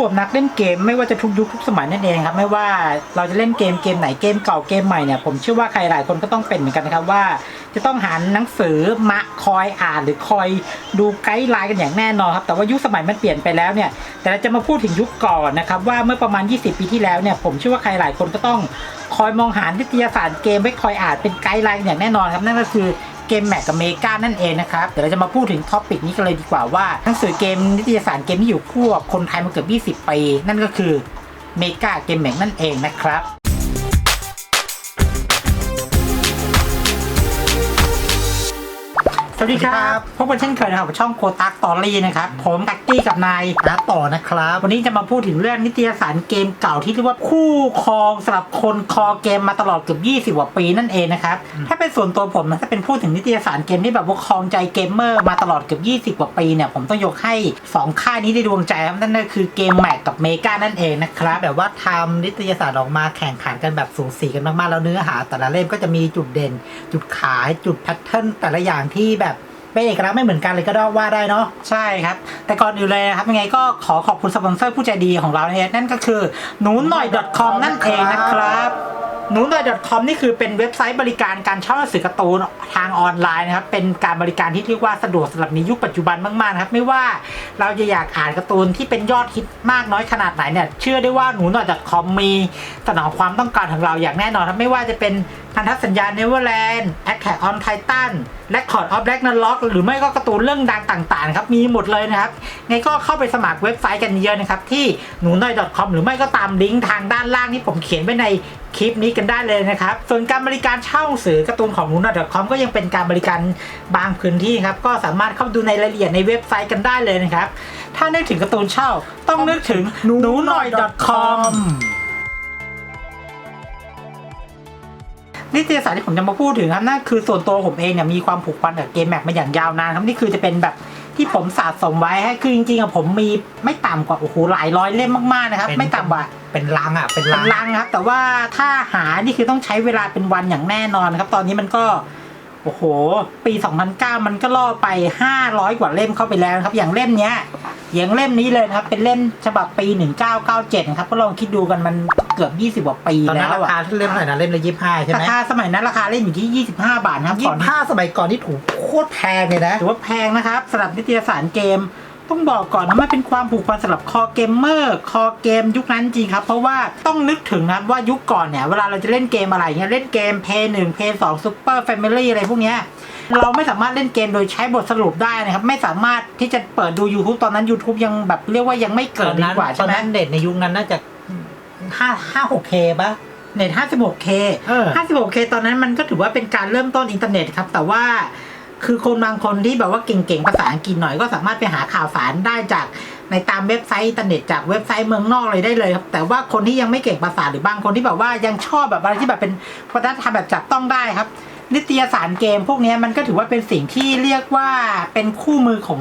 สิ่งที่อยู่คู่กับนักเล่นเกมไม่ว่าจะทุกยุคทุกสมัยนั่นเองครับไม่ว่าเราจะเล่นเกมเกมไหนเกมเก่าเกมใหม่เนี่ยผมเชื่อว่าใครหลายคนก็ต้องเป็นเหมือนกันนะครับว่า จะต้องหาหนังสือมาคอยอ่านหรือคอยดูไกด์ไลน์กันอย่างแน่นอนครับแต่ว่ายุคสมัยมันเปลี่ยนไปแล้วเนี่ยแต่เราจะมาพูดถึงยุคก่อนนะครับว่าเมื่อประมาณ 20 ปีที่แล้วเนี่ยผมเชื่อว่าใครหลายคนก็ต้องคอยมองหานิตยสารเกมไว้คอยอ่านเป็นไกด์ไลน์กันอย่างแน่นอนครับนั่นก็คือ เกมแมกกับเมกานั่นเองนะครับ เดี๋ยวเราจะมาพูดถึงท็อปิกนี้กันเลยดีกว่าว่าหนังสือเกมนิตยสารเกมที่อยู่คู่กับคนไทยมาเกือบ 20 ปี นั่นก็คือเมกาเกมแมกนั่นเองนะครับ สวัสดีครับพบกันเช่นเคยนะครับกับช่องโคตักตอรี่นะครับ ผมตักกี้กับนายนะต่อนะครับ วันนี้จะมาพูดถึงเรื่องนิตยสารเกมเก่าที่เรียกว่าคู่ครองสำหรับคนคอเกมมาตลอดเกือบ20กว่าปีนั่นเองนะครับ ถ้าเป็นส่วนตัวผมนะถ้าเป็นพูดถึงนิตยสารเกมที่แบบว่าครองใจเกมเมอร์มาตลอดเกือบ20กว่าปีเนี่ยผมต้องยกให้สองค่ายนี้ในดวงใจครับนั่นก็คือเกมแมกกับเมกานั่นเองนะครับแบบว่าทำนิตยสารออกมาแข่งขันกันแบบสูสีกันมากๆแล้วเนื้อหา แต่ละเล่มก็จะมีจุดเด่น จุดขายจุดแพทเทิร์นแต่ละอย่างที่แบบ เป็นเอกลักษณ์ไม่เหมือนกันเลยก็ได้ว่าได้เนาะใช่ครับ แต่ก่อนอื่นเลยนะครับยังไงก็ขอขอบคุณสปอนเซอร์ผู้ใจดีของเราเนี่ยนั่นก็คือหนูหน่อย .com นั่นเองนะครับหนูหน่อย .com นี่คือเป็นเว็บไซต์บริการการเช่าหนังสือการ์ตูนทางออนไลน์นะครับ เป็นการบริการที่เรียกว่าสะดวกสำหรับในยุคปัจจุบันมากๆนะครับไม่ว่าเราจะอยากอ่านการ์ตูนที่เป็นยอดฮิตมากน้อยขนาดไหนเนี่ยเชื่อได้ว่าหนูหน่อย .com มีสนองความต้องการของเราอย่างแน่นอนครับไม่ว่าจะเป็นพันธสัญญาเนเวอร์แลนด์ Attack on Titan Record of Ragnarok หรือไม่ก็การ์ตูนเรื่องดังต่างๆครับ มีหมดเลยนะครับไงก็เข้าไปสมัครเว็บไซต์กันเยอะนะครับ ที่หนูน้อย .com หรือไม่ก็ตามลิงก์ทางด้านล่างที่ผมเขียนไว้ในคลิปนี้กันได้เลยนะครับ ส่วนการบริการเช่าหนังสือการ์ตูนของหนูน้อย .com ก็ยังเป็นการบริการบางพื้นที่ครับ ก็สามารถเข้าดูในรายละเอียดในเว็บไซต์กันได้เลยนะครับ ถ้านึกถึงการ์ตูนเช่าต้องนึกถึงหนูน้อย .com นิตยสารที่ผมจะมาพูดถึงครับนั่นคือส่วนตัวผมเองเนี่ยมีความผูกพันกับเกมแม็กมาอย่างยาวนานครับนี่คือจะเป็นแบบที่ผมสะสมไว้ให้คือจริงๆอะผมมีไม่ต่ำกว่าโอ้โหหลายร้อยเล่มมากๆนะครับเป็นไม่ต่ำกว่าเป็นลังอะเป็นเป็ลันงลังครับ แต่ว่าถ้าหานี่คือต้องใช้เวลาเป็นวันอย่างแน่นอนครับ ตอนนี้มันก็ โอ้โห ปี 2009 มันก็ล่อไป 500 กว่าเล่มเข้าไปแล้วนะครับ อย่างเล่มเนี้ย อย่างเล่มนี้เลยนะครับ เป็นเล่มฉบับปี 1997นะครับ ก็ลองคิดดูกันมันเกือบ 20 กว่าปีตอนนั้แล้นวราอะคาที่เล่มเท่าไหร่นะเล่มละยี่สิบห้าใช่ไหรามคาสมัยนั้นราคาเล่นอยู่ที่ 25 บาทนะครับยี่ก่อนสิบห้าสมัยก่อนที่ถูกโคตรแพงเลยนะ ถือว่าแพงนะครับสำหรับนิตยสารเกม ต้องบอกก่อนนะมันเป็นความผูกพันสำหรับคอเกมเมอร์คอเกมยุคนั้นจริงครับ เพราะว่าต้องนึกถึงนะครับว่ายุคก่อนเนี่ย เวลาเราจะเล่นเกมอะไรเงี้ยเล่นเกมเพย์หนึ่งเพย์สองซูเปอร์แฟมิลี่อะไรพวกเนี้ยเราไม่สามารถเล่นเกมโดยใช้บทสรุปได้นะครับ ไม่สามารถที่จะเปิดดู YouTube ตอนนั้น YouTube ยังแบบเรียกว่ายังไม่ตเกิอดนดีนั้นกว่าตอใช่นไหมนั้นเด็ดในยุคนั้นน่าจะห้าห้าหกเคปะเน็ต 56K เออ 56K ตอนนั้นมันก็ถือว่าเป็นการเริ่มต้นอินเทอร์เน็ตครับ แต่ว่า คือคนบางคนที่แบบว่าเก่งๆภาษาอังกฤษหน่อยก็สามารถไปหาข่าวสารได้จากในตามเว็บไซต์อินเทอร์เน็ตจากเว็บไซต์เมืองนอกเลยได้เลยครับ แต่ว่าคนที่ยังไม่เก่งภาษาหรือบางคนที่แบบว่ายังชอบแบบอะไรที่แบบเป็นวัฒนธรรมแบบจับต้องได้ครับนิตยสารเกมพวกนี้มันก็ถือว่าเป็นสิ่งที่เรียกว่าเป็นคู่มือของ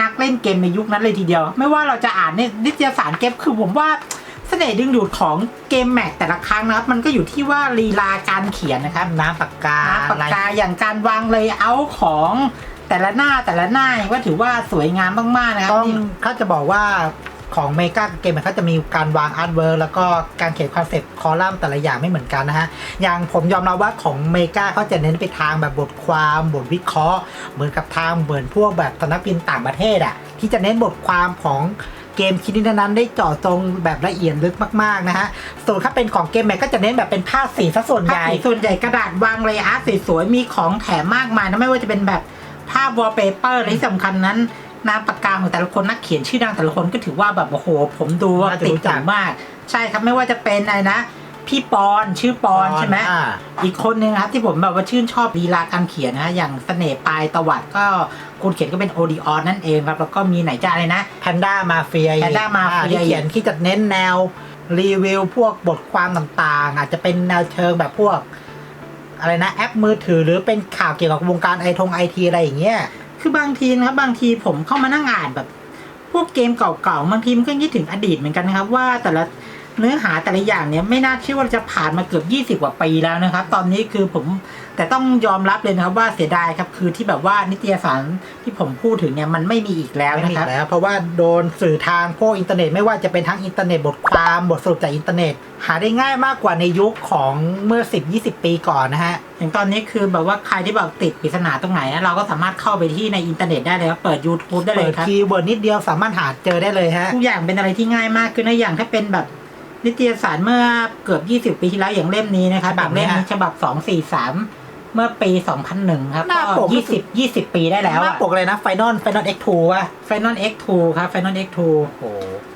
นักเล่นเกมในยุคนั้นเลยทีเดียว ไม่ว่าเราจะอ่านเนี่ยนิตยสารเกมคือผมว่า เสน่ห์ดึงดูดของเกมแม็กแต่ละครั้งนะครับ มันก็อยู่ที่ว่าลีลาการเขียนนะครับน้ำปากกาน้ำปากลายกาอย่างการวางเลเยอร์ของแต่ละหน้าแต่ละหน้าว่าถือว่าสวยงามมากๆนะครับต้องนี่เขาจะบอกว่าของเมกาเกมเขาจะมีการวางอาร์ตเวิร์แล้วก็การเขียนคอนเซ็ปต์คอลัมน์แต่ละอย่างไม่เหมือนกันนะฮะ อย่างผมยอมรับว่าของเมกาเขาจะเน้นไปทางแบบบทความบทวิเคราะห์ เหมือนกับทางเหมือนพวกแบบสำนักพิมพ์ต่างประเทศอะที่จะเน้นบทความของ เกมชนิดนั้นๆได้เจาะจงแบบละเอียดลึกมากๆนะฮะส่วนถ้าเป็นของเกมแม็กก็จะเน้นแบบเป็นภาพสีซะส่วนใหภาพญ่สีส่วนใหญ่กระดาษวางเลเยอร์สวยๆมีของแถมมากมายนะไม่ว่าจะเป็นแบบภาพวอลเปเปอร์และที่สำคัญนั้นน้ำปากกาของแต่ละคนนักเขียนชื่อดังแต่ละคนก็ถือว่าแบบโอ้โห ผมดูว่าน่าจะติดรู้จัหูกมาก ใช่ครับไม่ว่าจะเป็นอะไรนะ พี่ปอนชื่อปอนใช่ไหมอ่าอีกคนนึงนะครับที่ผมแบบว่าชื่นชอบลีลาการเขียนนะฮะอย่างเสน่ห์ปลายตวัดก็ คนเขียนก็เป็นโอดีออนนั่นเองครับ แล้วก็มีไหนจะอะไรนะแพนด้ามาเฟีย Panda Mafia ที่เขียนที่จะเน้นแนวรีวิวพวกบทความต่างๆ อาจจะเป็นแนวเชิงแบบพวก อะไรนะแอปมือถือหรือเป็นข่าวเกี่ยวกับวงการไอทงไอทีอะไรอย่างเงี้ยคือบางทีนะครับบางทีผมเข้ามานั่งอ่านแบบ พวกเกมเก่าๆบางทีมันก็คิดถึงอดีตเหมือนกันนะครับ ว่าแต่ละเนื้อหาแต่ละอย่างเนี่ยไม่น่าเชื่อว่าจะผ่านมาเกือบ 20 กว่าปีแล้วนะครับ ตอนนี้คือผม แต่ต้องยอมรับเลยนะครับว่าเสียดายครับคือที่แบบว่านิตยสารที่ผมพูดถึงเนี่ยมันไม่มีอีกแล้วไม่นะมีครับแล้วเพราะว่าโดนสื่อทางพวกอินเทอร์เน็ตไม่ว่าจะเป็นทั้งอินเทอร์เน็ตบทความบทสรุปจากอินเทอร์เน็ต หาได้ง่ายมากกว่าในยุคของเมื่อ 10-20 ปีก่อนนะฮะอย่างตอนนี้คือแบบว่าใครที่แบบติดปริศนาตรงไหนนะเราก็สามารถเข้าไปที่ในอินเทอร์เน็ตได้เลยครับเปิด YouTube ได้เลเปิยดครับคีย์เวิร์ดนิดเดียวสามารถหาเจอได้เลยฮะทุกอย่างเป็นอะไรที่ง่ายมากคือในอย่างถ้าเป็นแบบนิตยสารเมื่อเกือบ 20 ปีที่แล้วอย่างเล่มนี้นะครับฉบับอย่างเล่มนี้นี้ฮะฉบับ 243 เมื่อปี 2001 ครับหน้าก็ปก20 20ปีได้แล้วหน้าอะปกเลยนะไฟนอลไฟนอล X2 ว่ะ Final X2 ครับ Final X2 โอ้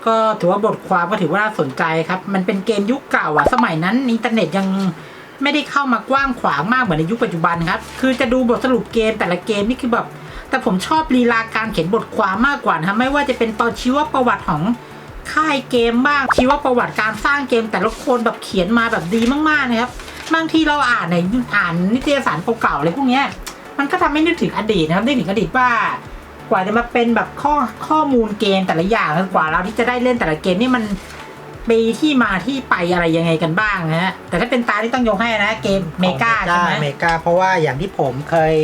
ก็ถือว่าบทความก็ถือว่าน่าสนใจครับ มันเป็นเกมยุคเก่าอะ สมัยนั้นอินเทอร์เน็ตยังไม่ได้เข้ามากว้างขวางมากเหมือนในยุคปัจจุบันครับ คือจะดูบทสรุปเกมแต่ละเกมนี่คือแบบ แต่ผมชอบลีลาการเขียนบทความมากกว่านะครับไม่ว่าจะเป็นตอนชีวประวัติของค่ายเกมบ้างชีวประวัติการสร้างเกมแต่ละคนแบบเขียนมาแบบดีมากๆนะครับ บางทีเราอ่านในอ่านนิตยสารเก่าๆอะไรพวกเนี้ย มันก็ทำให้นึกถึงอดีตนะครับนึกถึงอดีตว่ากว่าจะมาเป็นแบบข้อข้อมูลเกมแต่ละอย่างกว่าเราที่จะได้เล่นแต่ละเกมนี่มันมีที่มาที่ไปอะไรยังไงกันบ้างนะฮะแต่ถ้าเป็นตาที่ต้องยกให้นะเกมเมกาใช่ไหมเมกาเพราะว่าอย่างที่ผมเคย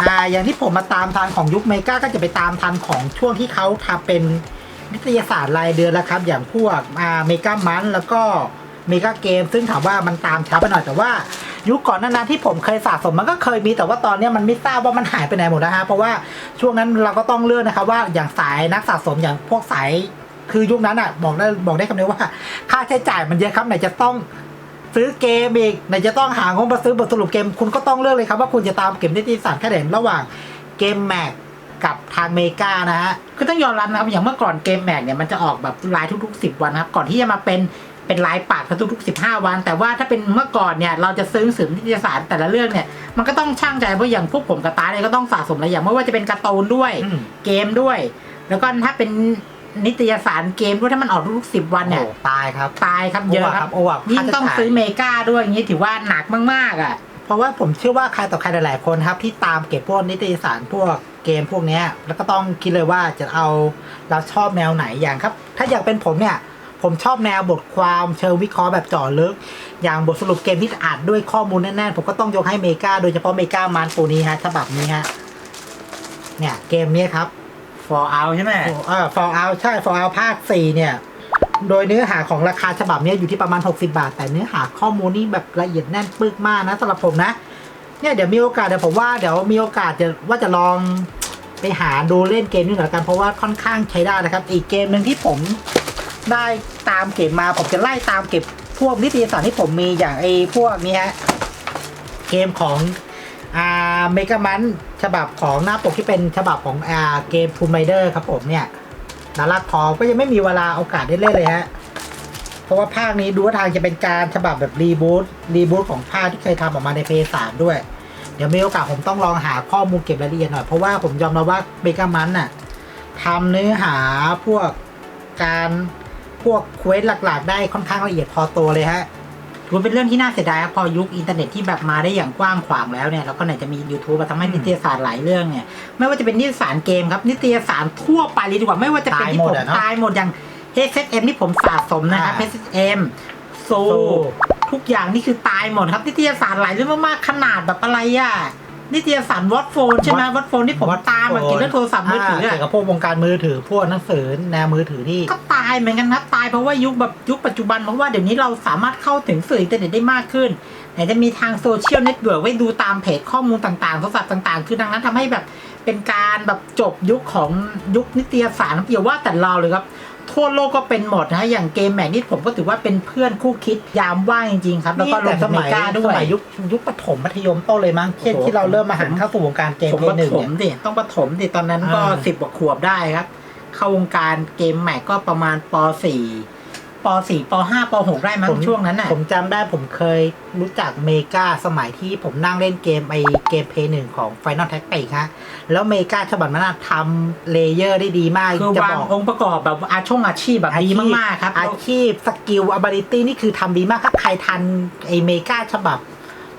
อ่าอย่างที่ผมมาตามทันของยุคเมกาก็จะไปตามทันของช่วงที่เขาทำเป็นนิตยสารรายเดือนแล้วครับ อย่างพวกอ่าเมกามันแล้วก็เมีกาเกม ซึ่งถามว่ามันตามช้าไปหน่อยแต่ว่า ยุคก่อนนานั้นที่ผมเคยสะสมมันก็เคยมีแต่ว่าตอนนี้มันไม่ทราบว่ามันหายไปไหนหมดนะฮะเพราะว่าช่วงนั้นเราก็ต้องเลือกนะครับว่าอย่างสายนักสะสมอย่างพวกสายคือยุคนั้นอะบอกได้บอกได้คำเดียวว่า ค่าใช้จ่ายมันเยอะครับไหนจะต้องซื้อเกมอีกไหนจะต้องหางบมาซื้อบทสรุปเกม คุณก็ต้องเลือกเลยครับว่าคุณจะตามเกมนิติสารแค่ไหนระหว่างเกมแม็กกับทางเมกานะฮะคือต้องยอมรับนะครับอย่างเมื่อก่อนเกมแม็กเนี่ยมันจะออกแบบรายทุกๆ 10 วันนะครับก่อนที่จะมาเป็น เป็นรายปากทุกๆ15วัน แต่ว่าถ้าเป็นเมื่อก่อนเนี่ยเราจะซื้อหนังสือนิตยสารแต่ละเรื่องเนี่ยมันก็ต้องช่างใจเพราะอย่างพวกผมกับตาเนี่ยก็ต้องสะสมหลายอย่างไม่ว่าจะเป็นการ์ตูนด้วยอืม เกมด้วย แล้วก็ถ้าเป็นนิตยสารเกมด้วยถ้ามันออกทุกๆสิบวันเนี่ยโอ้ตายครับตายครับเยอะครับ โอ้ว่ะยิ่งต้องค่าใช้จ่ายซื้อเมกาด้วยอย่างนี้ถือว่าหนักมากๆอะ เพราะว่าผมเชื่อว่าใครต่อใครหลายๆคนครับ ที่ตามเก็บพวกนิตยสารพวกเกมพวกเนี้ยแล้วก็ต้องคิดเลยว่าจะเอาเราชอบแนวไหนอย่างครับ ถ้าอยากเป็นผมเนี่ย ผมชอบแนวบทความเชิงวิเคราะห์แบบเจาะลึก อย่างบทสรุปเกมที่อ่านด้วยข้อมูลแน่นๆ ผมก็ต้องยกให้เมกาโดยเฉพาะเมกามันตัวนี้ฮะฉบับนี้ฮะ เนี่ย เกมเนี้ยครับ for out ใช่ไหมเออ Fall Out ใช่ Fall Out ภาค4เนี่ย โดยเนื้อหาของราคาฉบับเนี้ยอยู่ที่ประมาณ 60 บาท แต่เนื้อหาข้อมูลนี่แบบละเอียดแน่นปึกมากนะสำหรับผมนะเนี่ยเดี๋ยวมีโอกาสเดี๋ยวผมว่าเดี๋ยวมีโอกาสจะว่าจะลองไปหาดูเล่นเกมนี้หน่อยละกันเพราะว่าค่อนข้างใช้ได้นะครับ อีกเกมหนึ่งที่ผมได้ ตามเก็บมาผมจะไล่ตามเก็บพวกนิตยสารที่ผมมีอย่างไอ้พวกนี้ฮะเกมของอ่าเมกามันฉบับของหน้าปกที่เป็นฉบับของอ่าเกมทูมไ r เดอร์ครับผมเนี่ยนารักพอก็ยังไม่มีเวลาโอกาสได้เล่นเลยฮะเพราะว่าภาคนี้ดูว่าทางจะเป็นการฉบับแบบรีบูตรีบูตของภาคที่เคยทำออกมาในเพย์สามด้วย เดี๋ยวมีโอกาสผมต้องลองหาข้อมูลเก็บรายละเอียดหน่อยเพราะว่าผมยอมรับว่าเมกามันน่ะทำเนื้อหาพวกการ พวกเควสหลัก ๆ ได้ค่อนข้างละเอียดพอตัวเลยฮะถือว่าเป็นเรื่องที่น่าเสียดายครับพอยุคอินเทอร์เน็ตที่แบบมาได้อย่างกว้างขวางแล้วเนี่ยแล้วก็ไหนจะมี YouTube มาทำให้อืมนิตยสารหลายเรื่องเนี่ย ไม่ว่าจะเป็นนิตยสารเกมครับ นิตยสารทั่วไปเลยดีกว่าไม่ว่าจะเป็นตายที่หมผดมอะเนอะตายหมดอย่าง HSM ที่ผมสะสมนะครับอ่า HSM โซโซทุกอย่างนี่คือตายหมดครับนิตยสารหลายเรื่องมากๆขนาดแบบอะไรอะ นิตยสารวอตโฟนใช่ไหมวอตโฟนที่ผมตามมาเกี่ยวกับโทรศัพท์มือถือเกี่อะยวกับพวกวงการมือถือพวกหนังสือแนวมือถือที่ก็ตายเหมือนกันครับตายเพราะว่ายุคแบบยุคปัจจุบันเพราะว่าเดี๋ยวนี้เราสามารถเข้าถึงสื่ออินเทอร์เน็ตได้มากขึ้นไหนจะมีทางโซเชียลเน็ตเวิร์กไว้ดูตามเพจข้อมูลต่างๆโทรศัพท์ต่าง ๆ คือดังนั้นทำให้แบบเป็นการแบบจบยุคของยุคนิตยสารอย่าว่าแต่เราเลยครับ ทั่วโลกก็เป็นหมดนะฮะอย่างเกมแมกนี่ผมก็ถือว่าเป็นเพื่อนคู่คิดยามว่างจริงๆครับแล้วก็ลแต่งสสมัมัยยกล้าด้สวยมัยยุคยุคปฐมมัธยมต้นเลยมั้งเช่นโอ้โหที่เราเริ่มมาหันเข้าสู่วงการเกมผมเพปย์หนึ่งฐมเนี่ยดิต้องปฐมดิตอนนั้นก็อ่าสิบกว่าขวบได้ครับ เข้าวงการเกมแม็กก็ประมาณป .4 ป .4 ป .5 ป .6 ได้มั้งช่วงนั้นน่ะ ผมจำได้ผมเคยรู้จักเมกาสมัยที่ผมนั่งเล่นเกมไอเกมเพย์หนึ่งของ Final Tactics ฮะ แล้วเมกาฉบับนั้นนะทำเลเยอร์ได้ดีมากคือจะวางบอก องค์ประกอบแบบอาชงอาชีพแบบดีมากๆครับ อาชีพสกิล ability นี่คือทำดีมากถ้าใครทันไอเมกาฉบับ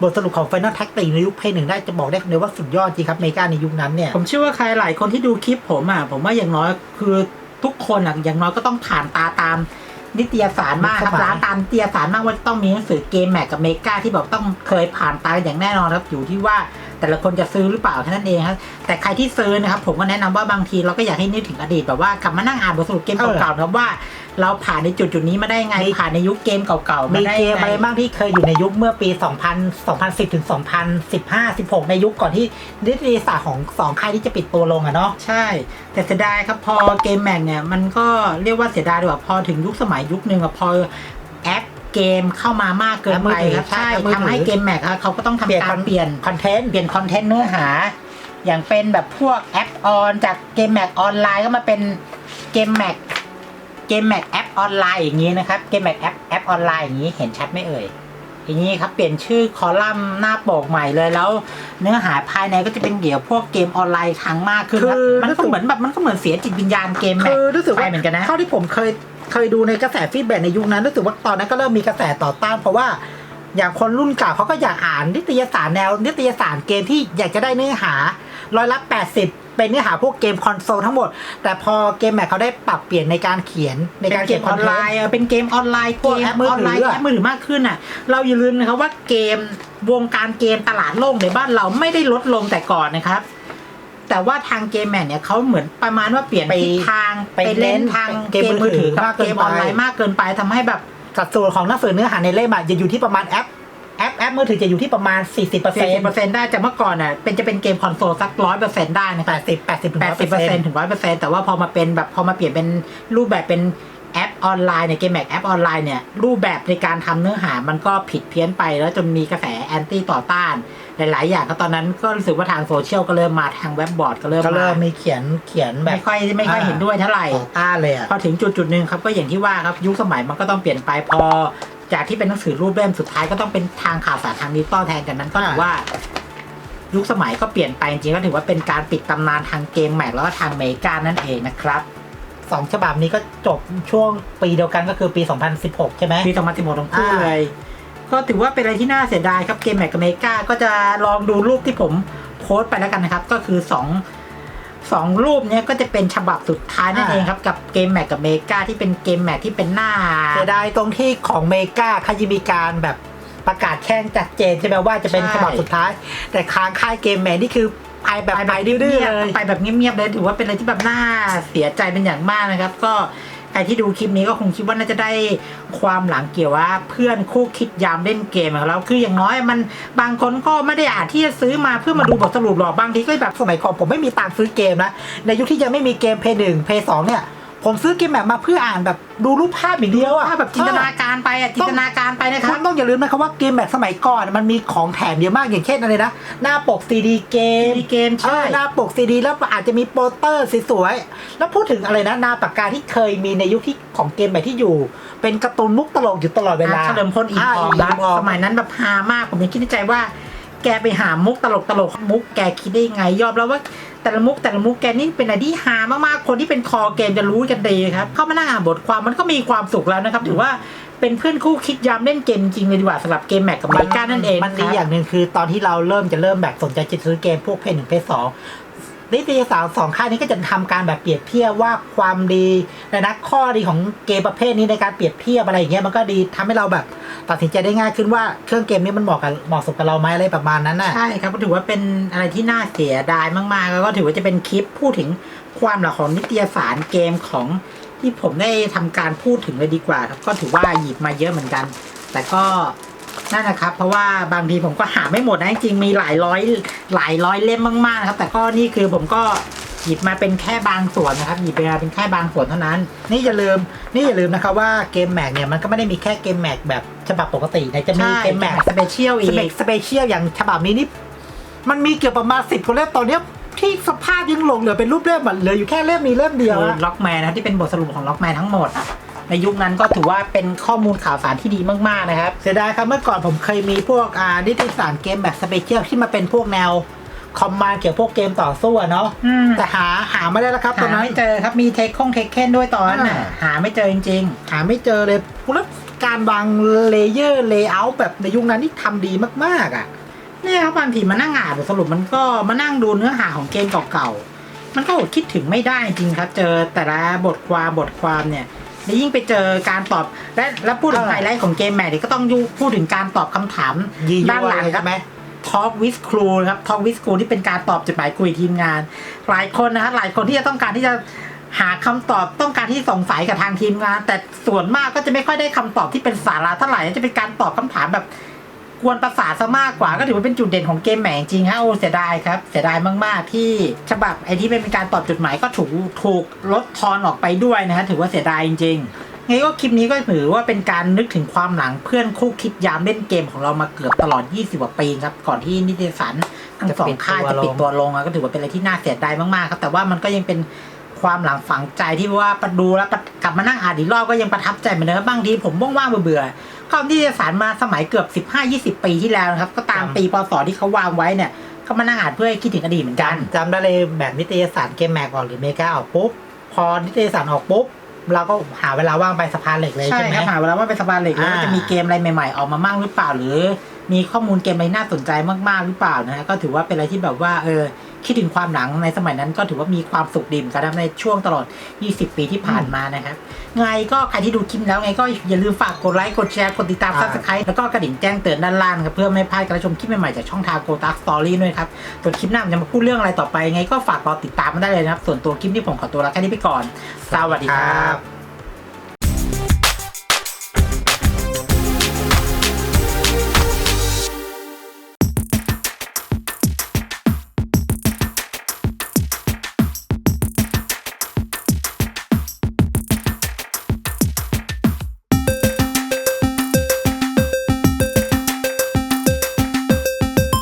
บทสรุปของ Final Tactics ในยุคเพย์หนึ่งได้จะบอกได้เลยว่าสุดยอดจริงครับเมกาในยุคนั้นเนี่ย ผมเชื่อว่าใครหลายคนที่ดูคลิปผมอะผมว่าอย่างน้อยคือทุกคนอะอย่างน้อยก็ต้องผ่านตาตาม นิตยสารมากครับยุคสมัยร้านตามนิตยสารมากว่าจะต้องมีหนังสือเกมแมกกับเมกาที่แบบต้องเคยผ่านตาอย่างแน่นอนครับอยู่ที่ว่า แต่ละคนจะซื้อหรือเปล่าแค่นั้นเองครับแต่ใครที่ซื้อนะครับผมก็แนะนำว่าบางทีเราก็อยากให้นึกถึงอดีตแบบว่ากลับมานั่งอ่านบทสรุปเกมเก่าๆครับว่า เราผ่านในจุดจุดๆนี้มาได้ไงผ่านในยุคเกมเก่าๆมามีได้เกมไงอะไรบ้างที่เคยอยู่ในยุคเมื่อปี 2000 2010ถึง2015 16 ในยุคก่อนที่นิตยสารของสองค่ายที่จะปิดตัวลงอะเนาะใช่ แต่เสียดายครับพอเกมแมกเนี่ยมันก็เรียกว่าเสียดายดีกว่าพอถึงยุคสมัยยุคหนึ่งอะพอแอป เกมเข้ามามากเกินไปครับใช่ใช่มือถือทำให้เกมแมกอะเขาก็ต้องทำการเปลี่ยนคอนเทนต์เปลี่ยนคอนเทนต์เนื้อหา อย่างเป็นแบบพวกแอปออนจากเกมแมกออนไลน์ก็มาเป็นเกมแมกเกมแมกแอปออนไลน์อย่างนี้นะครับเกมแมกแอปแอปออนไลน์อย่างนี้เห็นชัดไหมเอ่ยอย่างนี้ครับเปลี่ยนชื่อคอลัมน์หน้าปกใหม่เลยแล้ว เนื้อหาภายในก็จะเป็นเกี่ยวพวกเกมออนไลน์ทางมากขึ้นครับคือมันก็เหมือนแบบมันก็เหมือนเสียจิตวิญญาณเกมแมคืกอรู้สึกไปว่าเหมือนกันนะเท่าที่ผมเคย เคยดูในกระแสฟีดแบ็ในยุคนั้นรู้สึกว่าตอนนั้นก็เริ่มมีกระแสต่อต้าน เพราะว่าอย่างคนรุ่นเก่าเขาก็อยากอ่านนิตยสารแนว นิตยสารเกมที่อยากจะได้เนื้อหาร้อยละ80 เป็นเนื้อหาพวกเกมคอนโซลทั้งหมด แต่พอเกมแมทเขาได้ปรับเปลี่ยนในการเขียนในเป็นการเกเขียมนออนไลน์อะเป็นเกมออนไลน์พเกวกมแอปมือออนไลน์ถืออะแอปมือถือมากขึ้นอะ เราอย่าลืมนะครับว่าเกมวงการเกมตลาดโลกในบ้านเราไม่ได้ลดลงแต่ก่อนนะครับ แต่ว่าทางเกมแมนเนี่ยเขาเหมือนประมาณว่าเปลี่ยนไปทิศทางไปไปเล่นเน้นทางเกมมือถือกับมากเกิเกนมไปออนไลน์มากเกินไปทำให้แบบสัดส่วนของหนังสือเนื้อหาในเล่มอะจะอยู่ที่ประมาณแอปแอปแอปมือถือจะอยู่ที่ประมาณ 40% 40%ได้จากเมื่อก่อนอะเป็นจะเป็นเกมคอนโซลสักร้อยเปอร์เซ็นต์ได้นะครับ80 80ถึงแปดสิบเปอร์เซ็นต์ถึงร้อยเปอร์เซ็นต์แต่ว่าพอมาเป็นแบบพอมาเปลี่ยนเป็นรูปแบบเป็นแอปออนไลน์เนี่ยเกมแมกแอปออนไลน์เนี่ยรูปแบบในการทำเนื้อหามันก็ผิดเพี้ยนไปแล้วจนมีกระแสแอนตี้ต่อต้าน หลาย ๆ อย่างก็ตอนนั้นก็รู้สึกว่าทางโซเชียลก็เริ่มมาทางเว็บบอร์ดก็เริ่มก็เริ่มมามีเขียนเขียนแบบไม่ค่อยไม่ค่อยเห็นด้วยเท่าไหร่ ต่อต้านเลยอะพอถึงจุดจุดๆหนึ่งครับก็อย่างที่ว่าครับยุคสมัยมันก็ต้องเปลี่ยนไปพอ จากที่เป็นหนังสือรูปเล่มสุดท้ายก็ต้องเป็นทางข่าวสารทางดิจิตอลแทนกันนั้นก็ถือว่า ยุคสมัยก็เปลี่ยนไปจริงๆก็ถือว่าเป็นการปิดตำนานทางเกมแมกแล้วก็ทางอเมริกานั่นเองนะครับสองฉบับนี้ก็จบช่วงปีเดียวกันก็คือปี 2016 ใช่ไหมปี2016ทั้งคู่อ่าเลย ก็ถือว่าเป็นอะไรที่น่าเสียดายครับเกมแมกอเมริกาก็จะลองดูรูปที่ผมโพสต์ไปแล้วกันนะครับ ก็คือสองสองรูปเนี้ยก็จะเป็นฉบับสุดท้ายนั่นเองครับกับเกมแมกกับเมกาที่เป็นเกมแมกที่เป็นหน้า เสียดายตรงที่ของเมกาเขาจะมีการแบบประกาศแข่งจัดเจนใช่ไหมว่าจะเป็นใช่ ฉบับสุดท้าย แต่ค้างค่ายเกมแมนนี่คือไปแบบไปไปแบบดื้อเงีๆยบเลยๆไปแบบเงียบๆเลยถือว่าเป็นอะไรที่แบบน่าเสียใจเป็นอย่างมากนะครับ ก็ ใครที่ดูคลิปนี้ก็คงคิดว่าน่าจะได้ความหลังเกี่ยวว่าเพื่อนคู่คิดยามเล่นเกมของเราคืออย่างน้อยมันบางคนก็ไม่ได้อาจที่จะซื้อมาเพื่อมาดูบทสรุปหรอกบางทีก็แบบสมัยก่อนผมไม่มีตังค์ซื้อเกมนะในยุคที่ยังไม่มีเกมเพย์หนึ่งเพย์สองเนี่ย ผมซื้อเกมแบบมาเพื่ออ่านแบบดูรูปภาพอย่างเดียวอะถ้าแบบจินตนาการไปอะจินตนาการไปนะคคุรับ ณต้องอย่าลืมนะครับว่าเกมแบบสมัยก่อนมันมีของแถมเยอะมากอย่างเช่นอะไรนะ หน้าปกซีดีเกม CD เกมใช่ ออหน้าปกซีดีแล้วอาจจะมีโปสเตอร์สวยๆแล้วพูดถึงอะไรนะหน้าปากกาที่เคยมีในยุคที่ของเกมแบบที่อยู่ เป็นการ์ตูนมุกตลกอยู่ตลอดเวลาอะเฉลิมพลอิ่มาออมรับมอสมัยนั้นแบบฮามาก ผมยังคิดในใจว่า แกไปหามุกตลกตลกๆมุกแกคิดได้ยังไง ยอมแล้วว่า แต่ละมุกแต่ละมุกแกนี่เป็นอะไรที่ฮามากๆ คนที่เป็นคอเกมจะรู้กันดีครับ เข้ามานั่งอ่านบทความมันก็มีความสุขแล้วนะครับ ถือว่าเป็นเพื่อนคู่คิดยามเล่นเกมจริงเลยดีกว่าสำหรับเกมแม็กกับไมกานั่นเองมันดีอย่างหนึ่งคือ ตอนที่เราเริ่มจะเริ่มแบบสนใจจะซื้อเกมพวกเพย์หนึ่งเพย์สอง นิตยสารสองค่ายนี้ก็จะทำการแบบเปรียบเทียบว่าความดีและนะข้อดีของเกมประเภทนี้ในการเปรียบเทียบอะไรอย่างเงี้ยมันก็ดีทำให้เราแบบตัดสินใจได้ง่ายขึ้นว่าเครื่องเกมนี้มันเหมาะกับเหมาะสมกับเราไหมอะไรประมาณนั้นน่ะใช่ครับก็ถือว่าเป็นอะไรที่น่าเสียดายมากๆ แล้วก็ถือว่าจะเป็นคลิปพูดถึงความหลักของนิตยสารเกมของที่ผมได้ทำการพูดถึงเลยดีกว่าครับก็ถือว่าหยิบมาเยอะเหมือนกัน แต่ก็ นั่นนะครับ เพราะว่าบางทีผมก็หาไม่หมดนะจริงๆมีหลายร้อยหลายร้อยเล่มมากๆนะครับ แต่ก็นี่คือผมก็หยิบมาเป็นแค่บางส่วนนะครับหยิบมาเป็นแค่บางส่วนเท่านั้น นี่อย่าลืม นี่อย่าลืมนะครับว่าเกมแม็กเนี่ยมันก็ไม่ได้มีแค่เกมแม็กแบบฉบับปกตินะจะมีใช่เกมแม็กสเปเชียลอีสกเปกสเปเชียลอย่างฉบับนี้นี่มันมีเกือบประมาณสิบกว่าเล่มตอนเนี้ยที่สภาพยังหลงเหลือเป็นรูปเล่มอะเหลืออยู่แค่เล่มมีเล่มเดียวอะล็อกแมนนะที่เป็นบทสรุปของล็อกแมนทั้งหมด ในยุคนั้นก็ถือว่าเป็นข้อมูลข่าวสารที่ดีมาก ๆ นะครับ เสียดายครับเมื่อก่อนผมเคยมีพวกอ่านิตยสารเกมแบบสเปเชียลที่มาเป็นพวกแนวคอมมานด์เกี่ยวกับพวกเกมต่อสู้อะเนาะอืมแต่หาหาไม่ได้แล้วครับตอนหานั้น ไม่เจอครับมีเทคคงเทคเคนด้วยตอนนั้นน่ะอ่า หาไม่เจอจริง หาไม่เจอเลยแล้วการวางเลเยอร์เลเยอร์แบบในยุคนั้นนี่ทำดีมากๆอะๆเนี่ยครับบางทีมานั่งอ่านบทสรุปมันก็มานั่งดูเนื้อหาของเกมเก่าๆ มันก็อดคิดถึงไม่ได้จริงครับ เจอแต่ละบทความบทความเนี่ย และยิ่งไปเจอการตอบและและพูดถึงอ่าไฮไลท์ของเกมแมทก็ต้องยูพูดถึงการตอบคำถามยียด้านหลังเลยครัใช่บไหม Talk with Crew นะครับ Talk with Crew ที่เป็นการตอบจดหมายคุยทีมงาน หลายคนนะฮะหลายคนที่จะต้องการที่จะหาคำตอบต้องการที่สงสัยกับทางทีมงาน แต่ส่วนมากก็จะไม่ค่อยได้คำตอบที่เป็นสาระเท่าไหร่จะเป็นการตอบคำถามแบบ กวนประสาทซะมากกว่า ก็ถือว่าเป็นจุดเด่นของเกมแหม่จริงฮะโอ้เสียดายครับ เสียดายมากๆ ที่ฉบับไอที่เป็นการตอบจุดหมายก็ถูกถูกลดทอนออกไปด้วยนะฮะถือว่าเสียดายจริงๆไงก็คลิปนี้ก็ถือว่าเป็นการนึกถึงความหลังเพื่อนคู่คิดยามเล่นเกมของเรามาเกือบตลอด 20กว่าปีครับก่อนที่นิตยสารทั้งสองค่ายจะปิดตัวลงก็ถือว่าเป็นอะไรที่น่าเสียดายมากๆครับแต่ว่ามันก็ยังเป็นความหลังฝังใจที่ว่าประดูแล้วกลับมานั่งอ่านอีกรอบก็ยังประทับใจเหมือนเดิมบางทีผมว่างๆเบื่อ ๆก็เอานิตยสารมาสมัยเกือบ 15-20 ปีที่แล้วนะครับ ก็ตามปีพศที่เขาวางไว้เนี่ย ก็มานั่งอ่านเพื่อให้คิดถึงอดีตเหมือนกัน จำได้เลยแบบนิตยสารเกมแม็กออกหรือเมกาออกปุ๊บ พอนิตยสารออกปุ๊บ เราก็หาเวลาว่างไปสะพานเหล็กเลยใช่ใช่ไหม ครับหาเวลาว่าเป็นสปาเหล็กแล้วอ่าจะมีเกมอะไรใหม่ๆ ออกมามั่งหรือเปล่า หรือ มีข้อมูลเกมอะไรน่าสนใจมากๆหรือเปล่านะฮะก็ถือว่าเป็นอะไรที่แบบว่าเออ คิดถึงความหลังในสมัยนั้นก็ถือว่ามีความสุขดีเหมือนกันนะครับในช่วงตลอด 20 ปีที่ผ่านมานะครับ ไงก็ใครที่ดูคลิปแล้วไงก็อย่าลืมฝากกดไลค์ กดแชร์ กดติดตามอ่าซับสไครต์แล้วก็กระดิ่งแจ้งเตือนด้านล่างครับเพื่อไม่พลาดการรับชมคลิปใหม่ๆจากช่องทางโกตักสตอรี่ด้วยครับ ส่วนคลิปหน้าผมจะมาพูดเรื่องอะไรต่อไป ไงก็ฝากรอติดตามมาได้เลยนะครับ ส่วนตัวคลิปนี้ผมขอตัวลาแค่นี้ไปก่อน สวัสดีครับ